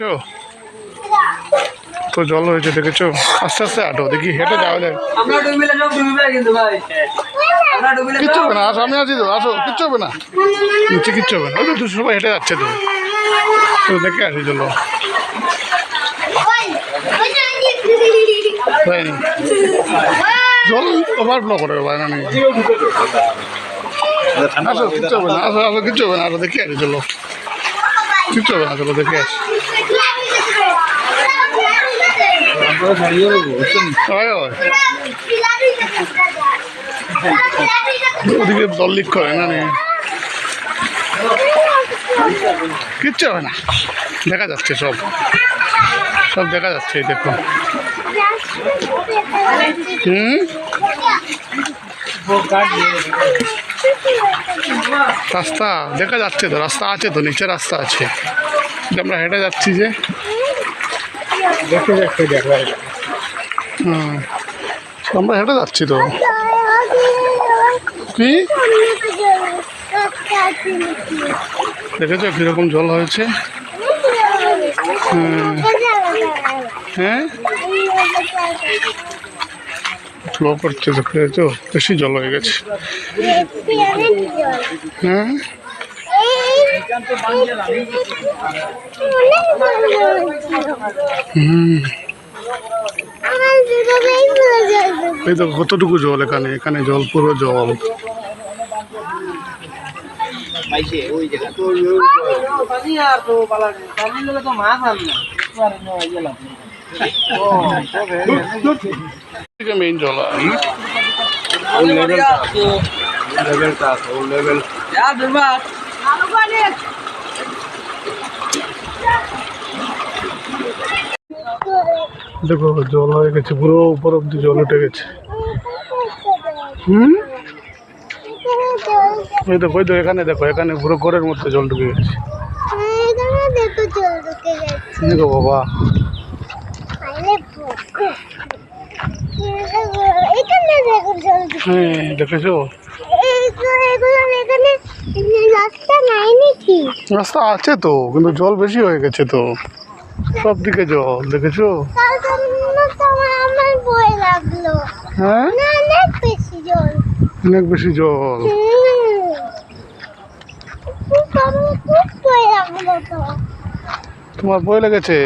তো তো জল হয়েছে দেখেছ? আস্তে আস্তে আটো দেখি হেঁটে যাওয়া যায়। ভাই। কিচ্ছু হবে না আসো আমি আছি তো আসো কিচ্ছু হবে না। নিচে কিচ্ছু হবে না। ওই তো দুশো সবাই হেঁটে যাচ্ছে তো। তো দেখে আসি চলো। নি? জল ওভারফ্লো করে বাইরে নেই আসো কিচ্ছু হবে না আসো আসো কিচ্ছু হবে না আসো দেখে আসি চলো। কিচ্ছু হবে না চলো দেখে আসি। ওদিকে জল লিক করে না কিচ্ছু হবে না। দেখা যাচ্ছে সব। সব দেখা যাচ্ছে দেখো হুম? রাস্তা, দেখা যাচ্ছে তো, রাস্তা আছে তো, নিচে রাস্তা আছে। আমরা হেঁটে যাচ্ছি যে। হুম, আমরা হেঁটে যাচ্ছি তো। কি? দেখেছ কীরকম জল হয়েছে? হ্যাঁ? ফ্লো দেখেছ বেশি জল হয়ে গেছে। হ্যাঁ? হুম এই তো কতটুকু জল এখানে এখানে জল, পুরো জল। তো তো মাছ মেইন জল আর ওই লেভেলটা আছে লেভেলটা আছে ওই লেভেল যা দুর্বা দেখো জল হয়ে গেছে পুরো উপর অব্দি জল উঠে গেছে। হুম? ওই দেখো ওই তো এখানে দেখো এখানে পুরো ঘরের মধ্যে জল ঢুকে গেছে। দেখো বাবা। হ্যাঁ দেখেছ? রাস্তা আছে তো, কিন্তু জল বেশি হয়ে গেছে তো। সব দিকে জল, দেখেছ? হ্যাঁ? অনেক বেশি জল। তোমার বই লেগেছে।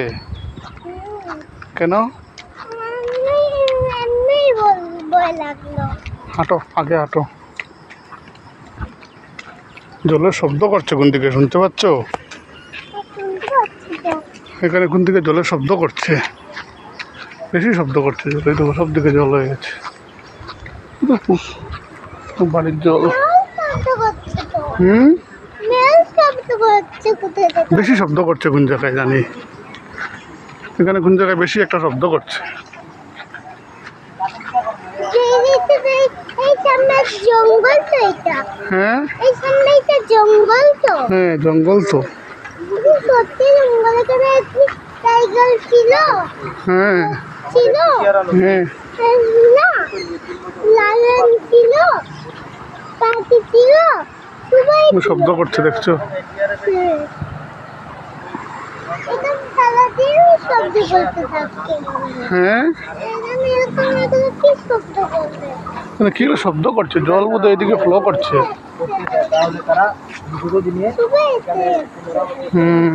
কেন? হাঁটো আগে হাঁটো। জলের শব্দ করছে কোন দিকে শুনতে পাচ্ছ? এখানে কোন দিকে জলের শব্দ করছে? বেশি শব্দ করছে জল এই দেখো সব দিকে জল হয়ে গেছে। বাড়ির জল। হুম? বেশি শব্দ করছে কোন জায়গায় জানি। এখানে কোন জায়গায় বেশি একটা শব্দ করছে? হ্যাঁ? হ্যাঁ জঙ্গল তো। হ্যাঁ। হ্যাঁ। শব্দ করছে দেখছ হুম। এখানে সারাদিন শব্দ করতে থাকে হ্যাঁ? মানে কি শব্দ করছে? জল বোধ এদিকে ফ্লো করছে। সবাই হুম।